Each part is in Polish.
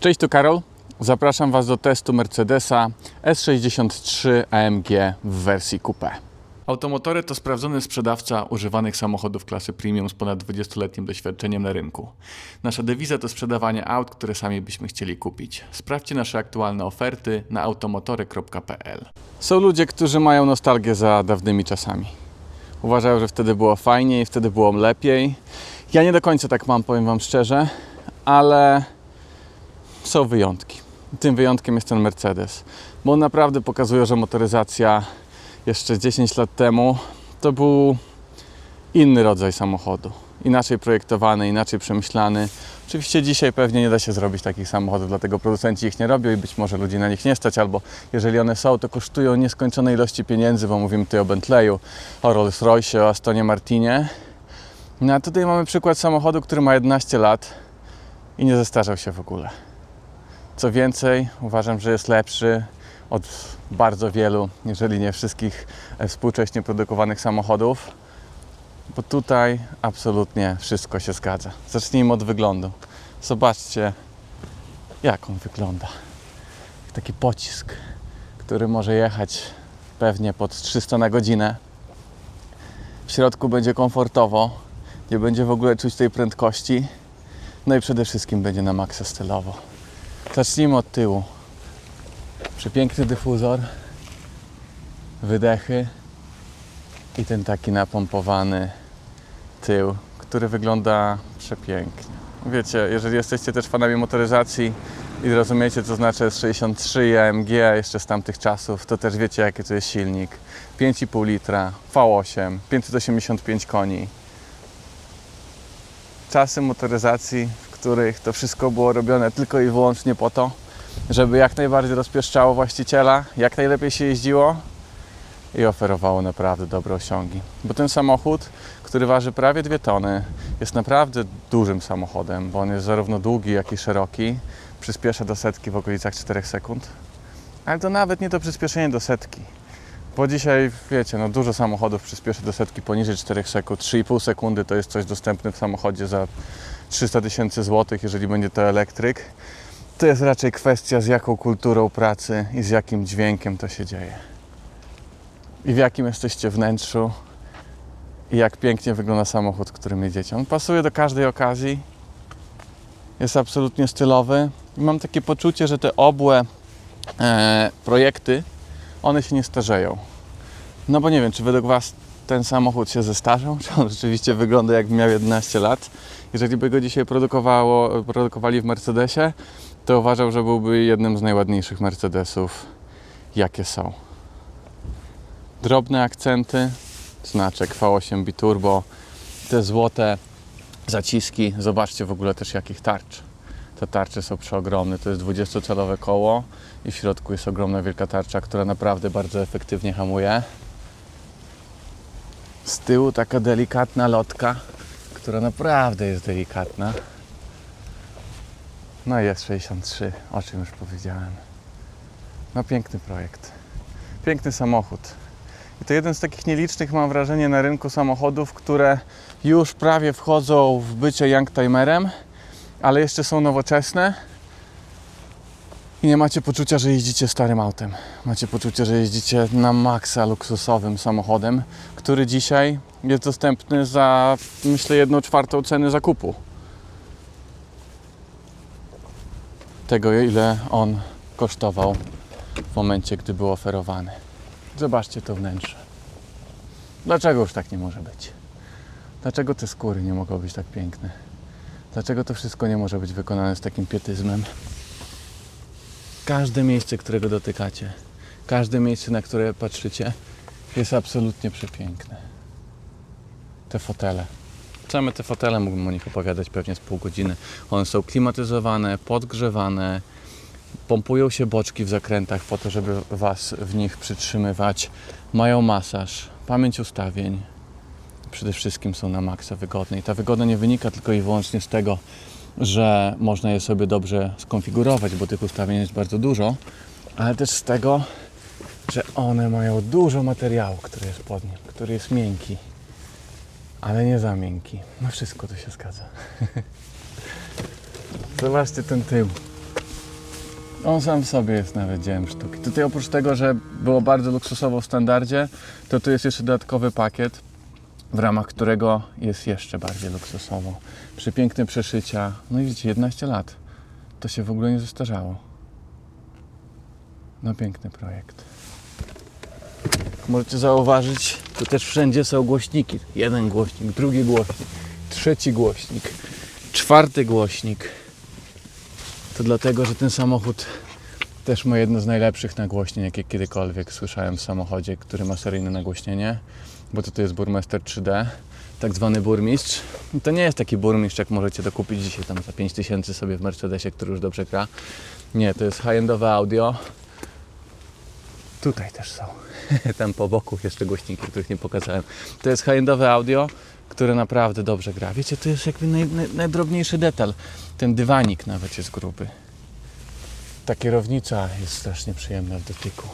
Cześć, tu Karol. Zapraszam Was do testu Mercedesa S63 AMG w wersji coupé. Automotory to sprawdzony sprzedawca używanych samochodów klasy premium z ponad 20-letnim doświadczeniem na rynku. Nasza dewiza to sprzedawanie aut, które sami byśmy chcieli kupić. Sprawdźcie nasze aktualne oferty na automotory.pl. Są ludzie, którzy mają nostalgię za dawnymi czasami. Uważają, że wtedy było fajniej, wtedy było lepiej. Ja nie do końca tak mam, powiem Wam szczerze, ale są wyjątki. Tym wyjątkiem jest ten Mercedes, bo on naprawdę pokazuje, że motoryzacja jeszcze 10 lat temu to był inny rodzaj samochodu. Inaczej projektowany, inaczej przemyślany. Oczywiście dzisiaj pewnie nie da się zrobić takich samochodów, dlatego producenci ich nie robią i być może ludzi na nich nie stać, albo jeżeli one są, to kosztują nieskończone ilości pieniędzy, bo mówimy tutaj o Bentleyu, o Rolls Royce, o Astonie Martinie. No a tutaj mamy przykład samochodu, który ma 11 lat i nie zestarzał się w ogóle. Co więcej, uważam, że jest lepszy od bardzo wielu, jeżeli nie wszystkich e, współcześnie produkowanych samochodów, bo tutaj absolutnie wszystko się zgadza. Zacznijmy od wyglądu. Zobaczcie, jak on wygląda. Taki pocisk, który może jechać pewnie pod 300 na godzinę. W środku będzie komfortowo, nie będzie w ogóle czuć tej prędkości. No i przede wszystkim będzie na maksa stylowo. Zacznijmy od tyłu. Przepiękny dyfuzor, wydechy i ten taki napompowany tył, który wygląda przepięknie. Wiecie, jeżeli jesteście też fanami motoryzacji i rozumiecie, co znaczy S63 i AMG jeszcze z tamtych czasów, to też wiecie, jaki to jest silnik. 5,5 litra, V8, 585 koni. Czasy motoryzacji, których to wszystko było robione tylko i wyłącznie po to, żeby jak najbardziej rozpieszczało właściciela, jak najlepiej się jeździło i oferowało naprawdę dobre osiągi. Bo ten samochód, który waży prawie 2 tony, jest naprawdę dużym samochodem, bo on jest zarówno długi, jak i szeroki. Przyspiesza do setki w okolicach 4 sekund. Ale to nawet nie to przyspieszenie do setki. Bo dzisiaj, wiecie, no dużo samochodów przyspieszy do setki poniżej 4 sekund. 3,5 sekundy to jest coś dostępne w samochodzie za 300 tysięcy złotych, jeżeli będzie to elektryk. To jest raczej kwestia z jaką kulturą pracy i z jakim dźwiękiem to się dzieje. I w jakim jesteście wnętrzu i jak pięknie wygląda samochód, którym jedziecie. On pasuje do każdej okazji. Jest absolutnie stylowy. I mam takie poczucie, że te obłe e, projekty, one się nie starzeją. No bo nie wiem, czy według Was ten samochód się zestarzał? Czy on rzeczywiście wygląda jakby miał 11 lat? Jeżeli by go dzisiaj produkowało, produkowali w Mercedesie, to uważał, że byłby jednym z najładniejszych Mercedesów, jakie są. Drobne akcenty, znaczek V8 Biturbo, te złote zaciski. Zobaczcie w ogóle też jakich tarcz. Te tarcze są przeogromne. To jest 20-calowe koło i w środku jest ogromna wielka tarcza, która naprawdę bardzo efektywnie hamuje. Z tyłu taka delikatna lotka, która naprawdę jest delikatna. No jest 63, o czym już powiedziałem. No piękny projekt. Piękny samochód. I to jeden z takich nielicznych, mam wrażenie, na rynku samochodów, które już prawie wchodzą w bycie youngtimerem, ale jeszcze są nowoczesne. I nie macie poczucia, że jeździcie starym autem. Macie poczucie, że jeździcie na maksa luksusowym samochodem, który dzisiaj jest dostępny za, myślę, jedną czwartą ceny zakupu. Tego, ile on kosztował w momencie, gdy był oferowany. Zobaczcie to wnętrze. Dlaczego już tak nie może być? Dlaczego te skóry nie mogą być tak piękne? Dlaczego to wszystko nie może być wykonane z takim pietyzmem? Każde miejsce, którego dotykacie, każde miejsce, na które patrzycie, jest absolutnie przepiękne. Te fotele. Same te fotele mógłbym o nich opowiadać pewnie z pół godziny. One są klimatyzowane, podgrzewane, pompują się boczki w zakrętach po to, żeby Was w nich przytrzymywać. Mają masaż, pamięć ustawień. Przede wszystkim są na maksa wygodne. I ta wygoda nie wynika tylko i wyłącznie z tego, że można je sobie dobrze skonfigurować, bo tych ustawień jest bardzo dużo, ale też z tego, że one mają dużo materiału, który jest pod nim, który jest miękki, ale nie za miękki. No wszystko to się zgadza. Zobaczcie ten tył. On sam w sobie jest nawet dziełem sztuki. Tutaj oprócz tego, że było bardzo luksusowo w standardzie, to tu jest jeszcze dodatkowy pakiet, w ramach którego jest jeszcze bardziej luksusowo. Przepiękne przeszycia. No i widzicie, 11 lat. To się w ogóle nie zestarzało. No piękny projekt. Jak możecie zauważyć, tu też wszędzie są głośniki. Jeden głośnik, drugi głośnik, trzeci głośnik, czwarty głośnik. To dlatego, że ten samochód też ma jedno z najlepszych nagłośnień, jakie kiedykolwiek słyszałem w samochodzie, który ma seryjne nagłośnienie, bo to, to jest Burmester 3D, tak zwany burmistrz. I to nie jest taki burmistrz, jak możecie dokupić dzisiaj tam za 5000 sobie w Mercedesie, który już dobrze gra. Nie, to jest high-endowe audio. Tutaj też są. Tam po boku jeszcze głośniki, których nie pokazałem. To jest high-endowe audio, które naprawdę dobrze gra. Wiecie, to jest jakby naj, naj, najdrobniejszy detal. Ten dywanik nawet jest gruby. Ta kierownica jest strasznie przyjemna w dotyku.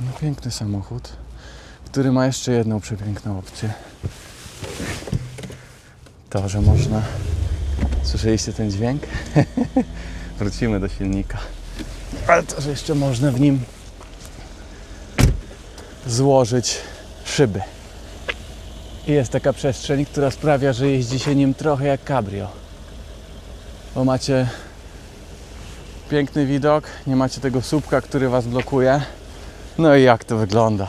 No piękny samochód, który ma jeszcze jedną przepiękną opcję. To, że można... Słyszeliście ten dźwięk? Wrócimy do silnika. Ale to, że jeszcze można w nim złożyć szyby. I jest taka przestrzeń, która sprawia, że jeździ się nim trochę jak cabrio. Bo macie piękny widok, nie macie tego słupka, który Was blokuje. No i jak to wygląda?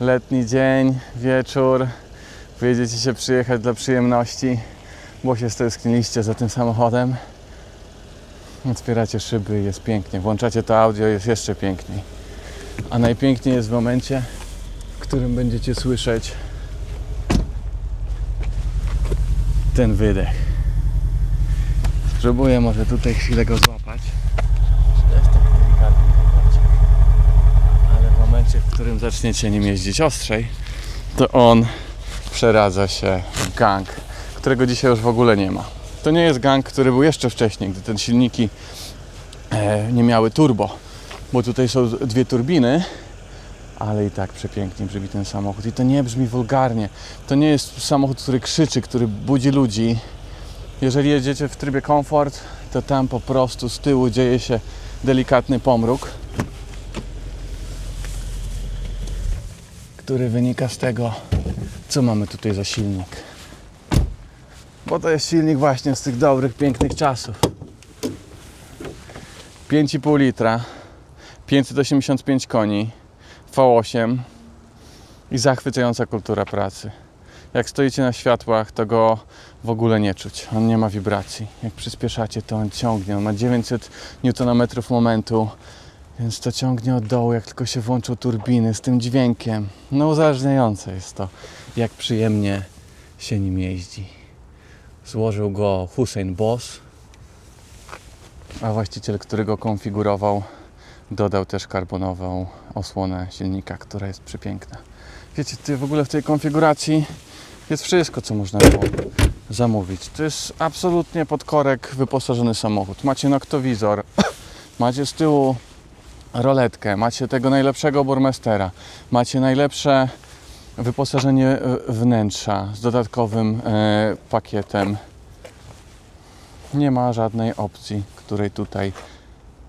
Letni dzień, wieczór, wyjedziecie się przyjechać dla przyjemności, bo się stęskniliście za tym samochodem. Otwieracie szyby jest pięknie. Włączacie to audio, jest jeszcze piękniej. A najpiękniej jest w momencie, w którym będziecie słyszeć ten wydech. Spróbuję może tutaj chwilę go złapać. To jest tak delikatny chłopaczek. Ale w momencie, w którym zaczniecie nim jeździć ostrzej, to on przeradza się w gang, którego dzisiaj już w ogóle nie ma. To nie jest gang, który był jeszcze wcześniej, gdy te silniki e, nie miały turbo, bo tutaj są dwie turbiny, ale i tak przepięknie brzmi ten samochód. I to nie brzmi wulgarnie. To nie jest samochód, który krzyczy, który budzi ludzi. Jeżeli jedziecie w trybie komfort, to tam po prostu z tyłu dzieje się delikatny pomruk, który wynika z tego, co mamy tutaj za silnik. Bo to jest silnik właśnie z tych dobrych, pięknych czasów. 5,5 litra, 585 koni, V8 i zachwycająca kultura pracy. Jak stoicie na światłach, to go w ogóle nie czuć. On nie ma wibracji. Jak przyspieszacie, to on ciągnie. On ma 900 Nm momentu, więc to ciągnie od dołu, jak tylko się włączą turbiny z tym dźwiękiem. No uzależniające jest to, jak przyjemnie się nim jeździ. Złożył go Hussein Boss, a właściciel, który go konfigurował, dodał też karbonową osłonę silnika, która jest przepiękna. Wiecie, ty w ogóle w tej konfiguracji jest wszystko, co można było zamówić. To jest absolutnie pod korek wyposażony samochód. Macie noktowizor, macie z tyłu roletkę, macie tego najlepszego burmestera, macie najlepsze wyposażenie e, wnętrza z dodatkowym e, pakietem. Nie ma żadnej opcji, której tutaj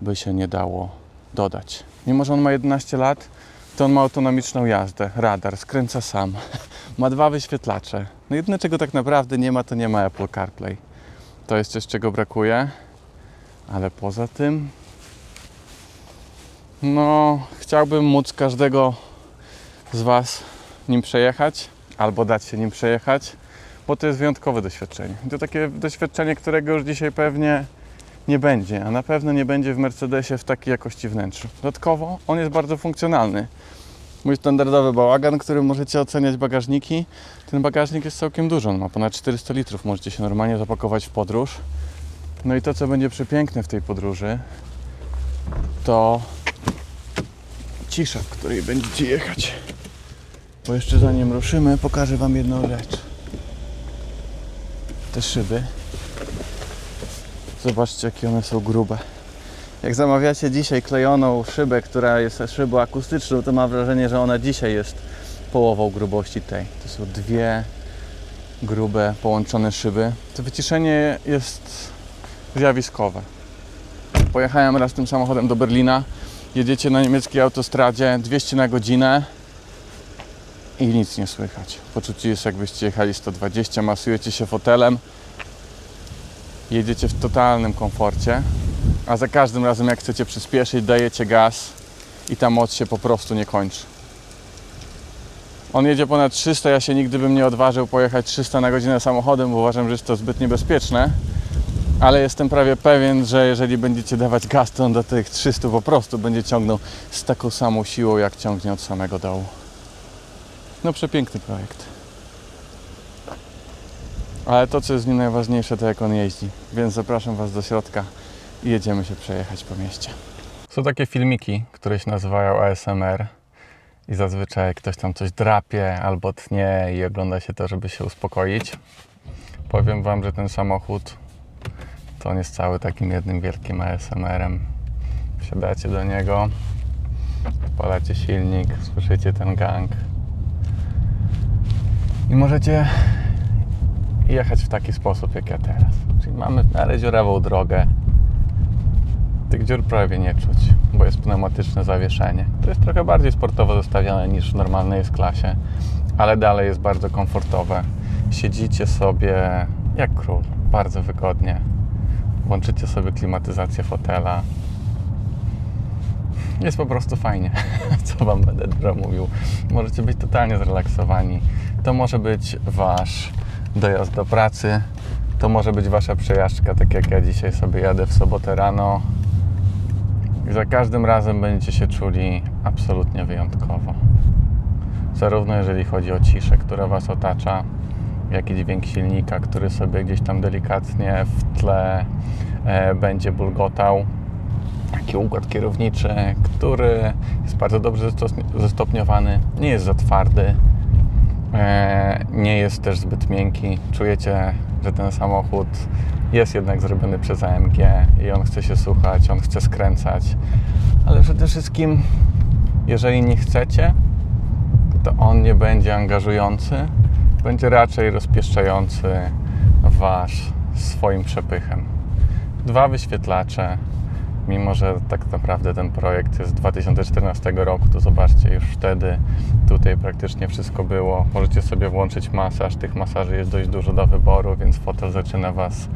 by się nie dało dodać. Mimo, że on ma 11 lat, to on ma autonomiczną jazdę, radar, skręca sam, ma dwa wyświetlacze. No jedyne, czego tak naprawdę nie ma, to nie ma Apple CarPlay. To jest coś, czego brakuje, ale poza tym, no, chciałbym móc każdego z Was nim przejechać, albo dać się nim przejechać, bo to jest wyjątkowe doświadczenie. To takie doświadczenie, którego już dzisiaj pewnie nie będzie, a na pewno nie będzie w Mercedesie w takiej jakości wnętrzu. Dodatkowo on jest bardzo funkcjonalny. Mój standardowy bałagan, którym możecie oceniać bagażniki, ten bagażnik jest całkiem duży, on ma ponad 400 litrów, możecie się normalnie zapakować w podróż. No i to, co będzie przepiękne w tej podróży, to cisza, w której będziecie jechać. Bo jeszcze zanim ruszymy, pokażę Wam jedną rzecz. Te szyby. Zobaczcie, jakie one są grube. Jak zamawiacie dzisiaj klejoną szybę, która jest szybą akustyczną, to mam wrażenie, że ona dzisiaj jest połową grubości tej. To są dwie grube, połączone szyby. To wyciszenie jest zjawiskowe. Pojechałem raz tym samochodem do Berlina. Jedziecie na niemieckiej autostradzie 200 na godzinę i nic nie słychać. Poczucie jest jakbyście jechali 120, masujecie się fotelem, jedziecie w totalnym komforcie, a za każdym razem jak chcecie przyspieszyć, dajecie gaz i ta moc się po prostu nie kończy. On jedzie ponad 300, ja się nigdy bym nie odważył pojechać 300 na godzinę samochodem, bo uważam, że jest to zbyt niebezpieczne. Ale jestem prawie pewien, że jeżeli będziecie dawać gaz, to on do tych 300 po prostu będzie ciągnął z taką samą siłą, jak ciągnie od samego dołu. No przepiękny projekt. Ale to, co jest w nim najważniejsze, to jak on jeździ. Więc zapraszam Was do środka i jedziemy się przejechać po mieście. Są takie filmiki, które się nazywają ASMR i zazwyczaj ktoś tam coś drapie albo tnie i ogląda się to, żeby się uspokoić. Powiem Wam, że ten samochód to on jest cały takim jednym wielkim ASMR-em. Wsiadacie do niego, odpalacie silnik, słyszycie ten gang i możecie jechać w taki sposób, jak ja teraz. Czyli mamy w miarę dziurawą drogę. Tych dziur prawie nie czuć, bo jest pneumatyczne zawieszenie. To jest trochę bardziej sportowo zostawione niż w normalnej S-klasie, ale dalej jest bardzo komfortowe. Siedzicie sobie jak król, bardzo wygodnie. Włączycie sobie klimatyzację fotela. Jest po prostu fajnie, co Wam będę dużo mówił. Możecie być totalnie zrelaksowani. To może być Wasz dojazd do pracy, to może być Wasza przejażdżka, tak jak ja dzisiaj sobie jadę w sobotę rano. I za każdym razem będziecie się czuli absolutnie wyjątkowo. Zarówno jeżeli chodzi o ciszę, która Was otacza, jak i dźwięk silnika, który sobie gdzieś tam delikatnie w tle e, będzie bulgotał. Taki układ kierowniczy, który jest bardzo dobrze zestopniowany, nie jest za twardy, e, nie jest też zbyt miękki. Czujecie, że ten samochód jest jednak zrobiony przez AMG i on chce się słuchać, on chce skręcać, ale przede wszystkim, jeżeli nie chcecie, to on nie będzie angażujący, będzie raczej rozpieszczający Was swoim przepychem. Dwa wyświetlacze, mimo że tak naprawdę ten projekt jest z 2014 roku, to zobaczcie, już wtedy tutaj praktycznie wszystko było. Możecie sobie włączyć masaż, tych masaży jest dość dużo do wyboru, więc fotel zaczyna Was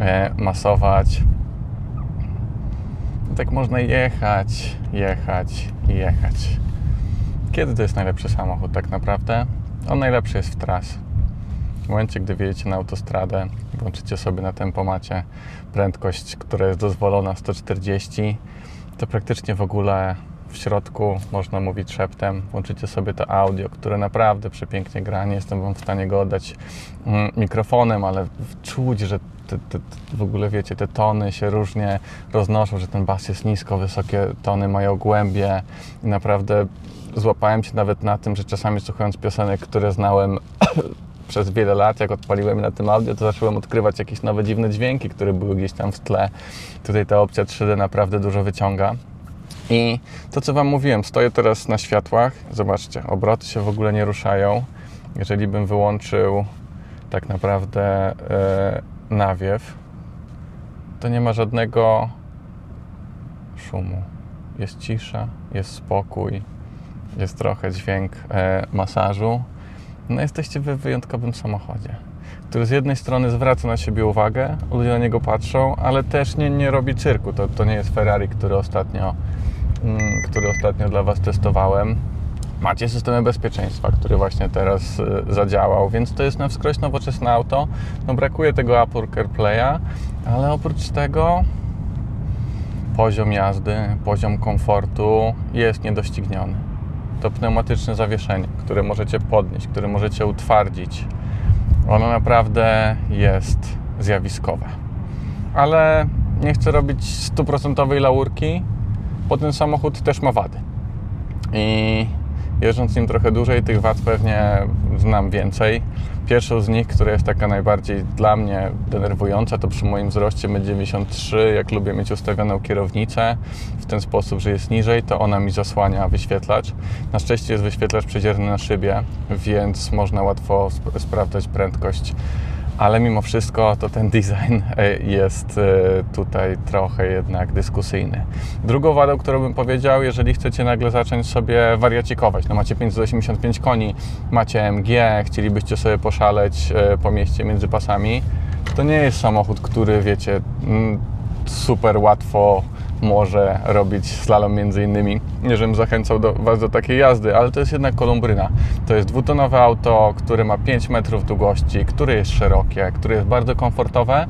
e, masować. I tak można jechać, jechać i jechać. Kiedy to jest najlepszy samochód tak naprawdę? On najlepszy jest w tras. W momencie, gdy wjedziecie na autostradę, włączycie sobie na tempomacie prędkość, która jest dozwolona 140, to praktycznie w ogóle w środku można mówić szeptem. Włączycie sobie to audio, które naprawdę przepięknie gra. Nie jestem Wam w stanie go oddać mm, mikrofonem, ale czuć, że te, te, w ogóle wiecie, te tony się różnie roznoszą, że ten bas jest nisko, wysokie tony mają głębie i naprawdę złapałem się nawet na tym, że czasami słuchając piosenek, które znałem przez wiele lat, jak odpaliłem na tym audio, to zacząłem odkrywać jakieś nowe dziwne dźwięki, które były gdzieś tam w tle. Tutaj ta opcja 3D naprawdę dużo wyciąga. I to, co Wam mówiłem, stoję teraz na światłach. Zobaczcie, obroty się w ogóle nie ruszają. Jeżeli bym wyłączył tak naprawdę yy, nawiew, to nie ma żadnego szumu. Jest cisza, jest spokój, jest trochę dźwięk e, masażu. No jesteście w wyjątkowym samochodzie, który z jednej strony zwraca na siebie uwagę, ludzie na niego patrzą, ale też nie, nie robi cyrku. To, to nie jest Ferrari, który ostatnio, mm, który ostatnio dla Was testowałem. Macie systemy bezpieczeństwa, który właśnie teraz y, zadziałał, więc to jest na wskroś nowoczesne auto. No brakuje tego Apple CarPlaya, ale oprócz tego poziom jazdy, poziom komfortu jest niedościgniony to pneumatyczne zawieszenie, które możecie podnieść, które możecie utwardzić, ono naprawdę jest zjawiskowe. Ale nie chcę robić stuprocentowej laurki, bo ten samochód też ma wady. I jeżdżąc nim trochę dłużej, tych wad pewnie znam więcej. Pierwszą z nich, która jest taka najbardziej dla mnie denerwująca, to przy moim wzroście 1,93 jak lubię mieć ustawioną kierownicę w ten sposób, że jest niżej, to ona mi zasłania wyświetlacz. Na szczęście jest wyświetlacz przedzierny na szybie, więc można łatwo sp sprawdzać prędkość ale mimo wszystko to ten design e, jest e, tutaj trochę jednak dyskusyjny. Drugą wadą, którą bym powiedział, jeżeli chcecie nagle zacząć sobie wariacikować, no macie 585 koni, macie MG, chcielibyście sobie poszaleć e, po mieście między pasami, to nie jest samochód, który wiecie, super łatwo może robić slalom między innymi. Nie, żebym zachęcał do, Was do takiej jazdy, ale to jest jednak kolumbryna. To jest dwutonowe auto, które ma 5 metrów długości, które jest szerokie, które jest bardzo komfortowe,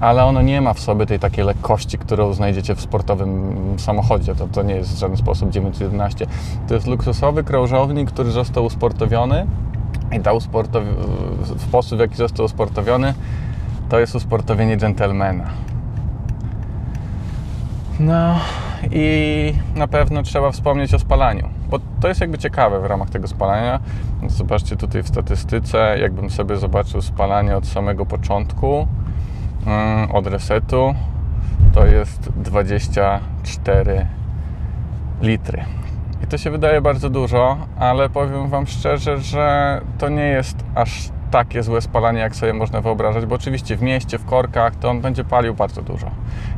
ale ono nie ma w sobie tej takiej lekkości, którą znajdziecie w sportowym samochodzie. To, to nie jest w żaden sposób 911. To jest luksusowy krążownik, który został usportowiony i ta sposób, w jaki został usportowiony, to jest usportowienie dżentelmena. No i na pewno trzeba wspomnieć o spalaniu, bo to jest jakby ciekawe w ramach tego spalania. Zobaczcie tutaj w statystyce, jakbym sobie zobaczył spalanie od samego początku, mm, od resetu, to jest 24 litry. I to się wydaje bardzo dużo, ale powiem Wam szczerze, że to nie jest aż takie złe spalanie, jak sobie można wyobrażać, bo oczywiście w mieście, w korkach, to on będzie palił bardzo dużo.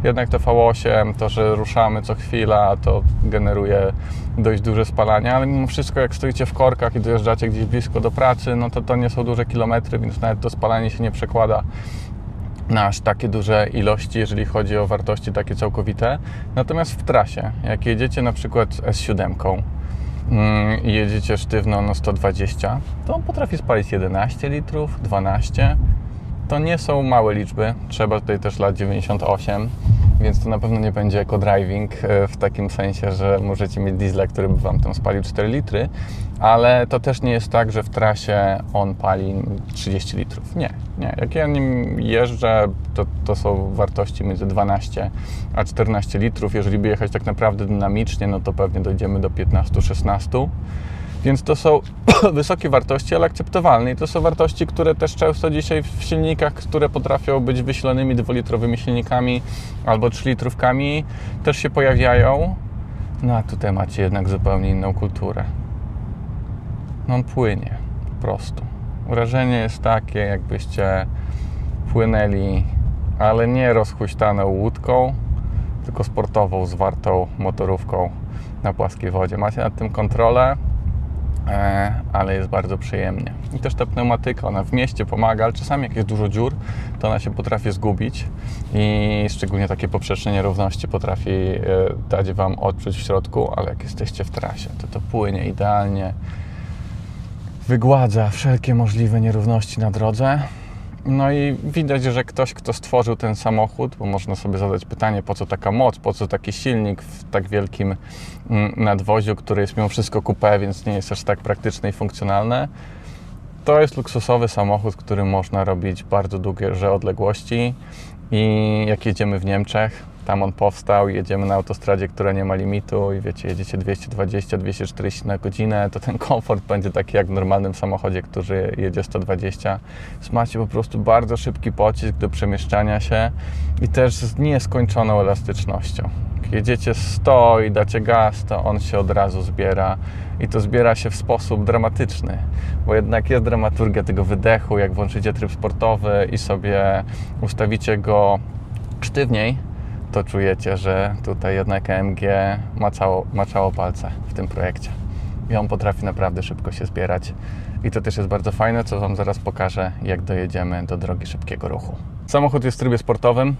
Jednak to V8, to, że ruszamy co chwila, to generuje dość duże spalanie, ale mimo wszystko, jak stoicie w korkach i dojeżdżacie gdzieś blisko do pracy, no to to nie są duże kilometry, więc nawet to spalanie się nie przekłada na aż takie duże ilości, jeżeli chodzi o wartości takie całkowite. Natomiast w trasie, jak jedziecie na przykład S7 mm, i jedziecie sztywno na 120, to on potrafi spalić 11 litrów, 12. To nie są małe liczby, trzeba tutaj też lat 98, więc to na pewno nie będzie eco-driving e, w takim sensie, że możecie mieć diesla, który by Wam tam spalił 4 litry, ale to też nie jest tak, że w trasie on pali 30 litrów. Nie, nie. Jak ja nim jeżdżę, to, to są wartości między 12 a 14 litrów. Jeżeli by jechać tak naprawdę dynamicznie, no to pewnie dojdziemy do 15-16. Więc to są wysokie wartości, ale akceptowalne. I to są wartości, które też często dzisiaj w silnikach, które potrafią być wysilonymi dwulitrowymi silnikami albo 3-litrówkami, też się pojawiają. No a tutaj macie jednak zupełnie inną kulturę. No on płynie po prostu. Wrażenie jest takie, jakbyście płynęli, ale nie rozhuśtaną łódką, tylko sportową, zwartą motorówką na płaskiej wodzie. Macie nad tym kontrolę, e, ale jest bardzo przyjemnie. I też ta pneumatyka, ona w mieście pomaga, ale czasami jak jest dużo dziur, to ona się potrafi zgubić i szczególnie takie poprzeczne nierówności potrafi e, dać Wam odczuć w środku, ale jak jesteście w trasie, to to płynie idealnie, wygładza wszelkie możliwe nierówności na drodze. No i widać, że ktoś, kto stworzył ten samochód, bo można sobie zadać pytanie, po co taka moc, po co taki silnik w tak wielkim mm, nadwoziu, który jest mimo wszystko coupé, więc nie jest aż tak praktyczne i funkcjonalne. To jest luksusowy samochód, który można robić bardzo długie odległości i jak jedziemy w Niemczech, tam on powstał, jedziemy na autostradzie, która nie ma limitu i wiecie, jedziecie 220-240 na godzinę, to ten komfort będzie taki jak w normalnym samochodzie, który jedzie 120. Więc macie po prostu bardzo szybki pocisk do przemieszczania się i też z nieskończoną elastycznością. Jedziecie 100 i dacie gaz, to on się od razu zbiera i to zbiera się w sposób dramatyczny, bo jednak jest dramaturgia tego wydechu, jak włączycie tryb sportowy i sobie ustawicie go sztywniej, to czujecie, że tutaj jednak AMG maczało, maczało palce w tym projekcie. I on potrafi naprawdę szybko się zbierać. I to też jest bardzo fajne, co Wam zaraz pokażę, jak dojedziemy do drogi szybkiego ruchu. Samochód jest w trybie sportowym.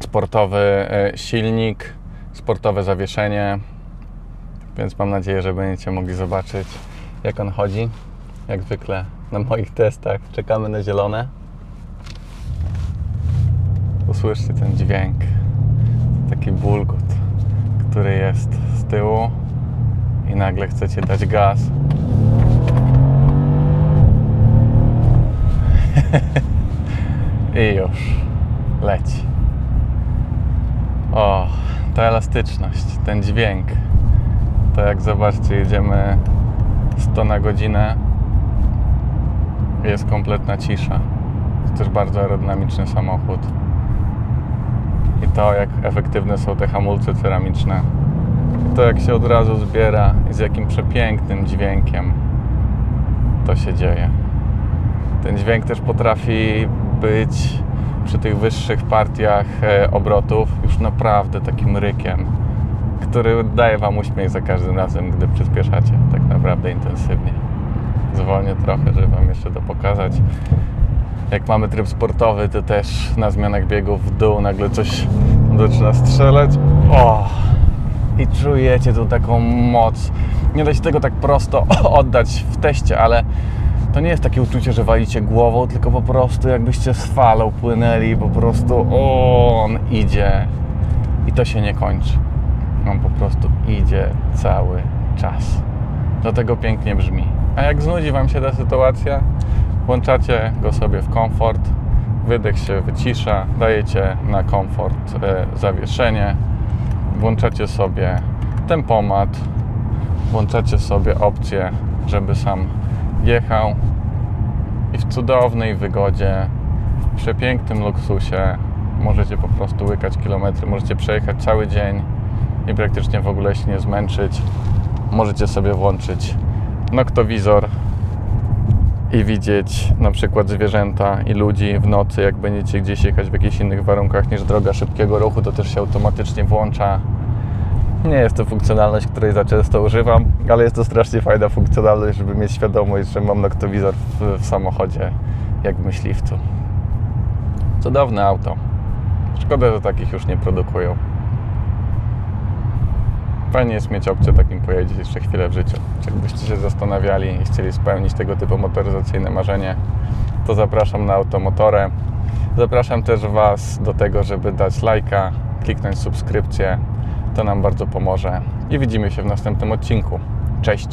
Sportowy e, silnik, sportowe zawieszenie, więc mam nadzieję, że będziecie mogli zobaczyć, jak on chodzi. Jak zwykle na moich testach czekamy na zielone. Usłyszcie ten dźwięk taki bulgot, który jest z tyłu i nagle chcecie dać gaz. I już leci. O, ta elastyczność, ten dźwięk. To jak zobaczcie, jedziemy 100 na godzinę, jest kompletna cisza. To też bardzo aerodynamiczny samochód i to, jak efektywne są te hamulce ceramiczne. I to, jak się od razu zbiera i z jakim przepięknym dźwiękiem to się dzieje. Ten dźwięk też potrafi być przy tych wyższych partiach e, obrotów już naprawdę takim rykiem, który daje Wam uśmiech za każdym razem, gdy przyspieszacie tak naprawdę intensywnie. Zwolnię trochę, żeby Wam jeszcze to pokazać. Jak mamy tryb sportowy, to też na zmianach biegów w dół nagle coś zaczyna strzelać. O! I czujecie tu taką moc. Nie da się tego tak prosto oddać w teście, ale to nie jest takie uczucie, że walicie głową, tylko po prostu jakbyście z falą płynęli, po prostu on idzie i to się nie kończy. On po prostu idzie cały czas. Dlatego pięknie brzmi. A jak znudzi Wam się ta sytuacja, włączacie go sobie w komfort, wydech się wycisza, dajecie na komfort e, zawieszenie, włączacie sobie tempomat, włączacie sobie opcję, żeby sam jechał i w cudownej wygodzie, w przepięknym luksusie możecie po prostu łykać kilometry, możecie przejechać cały dzień i praktycznie w ogóle się nie zmęczyć. Możecie sobie włączyć noktowizor i widzieć na przykład zwierzęta i ludzi w nocy, jak będziecie gdzieś jechać w jakichś innych warunkach niż droga szybkiego ruchu, to też się automatycznie włącza. Nie jest to funkcjonalność, której za często używam, ale jest to strasznie fajna funkcjonalność, żeby mieć świadomość, że mam noktowizor w, w samochodzie, jak w myśliwcu. Cudowne auto. Szkoda, że takich już nie produkują. Fajnie jest mieć opcję takim pojeździć jeszcze chwilę w życiu. Jakbyście się zastanawiali i chcieli spełnić tego typu motoryzacyjne marzenie, to zapraszam na Automotorę. Zapraszam też Was do tego, żeby dać lajka, kliknąć subskrypcję. To nam bardzo pomoże. I widzimy się w następnym odcinku. Cześć!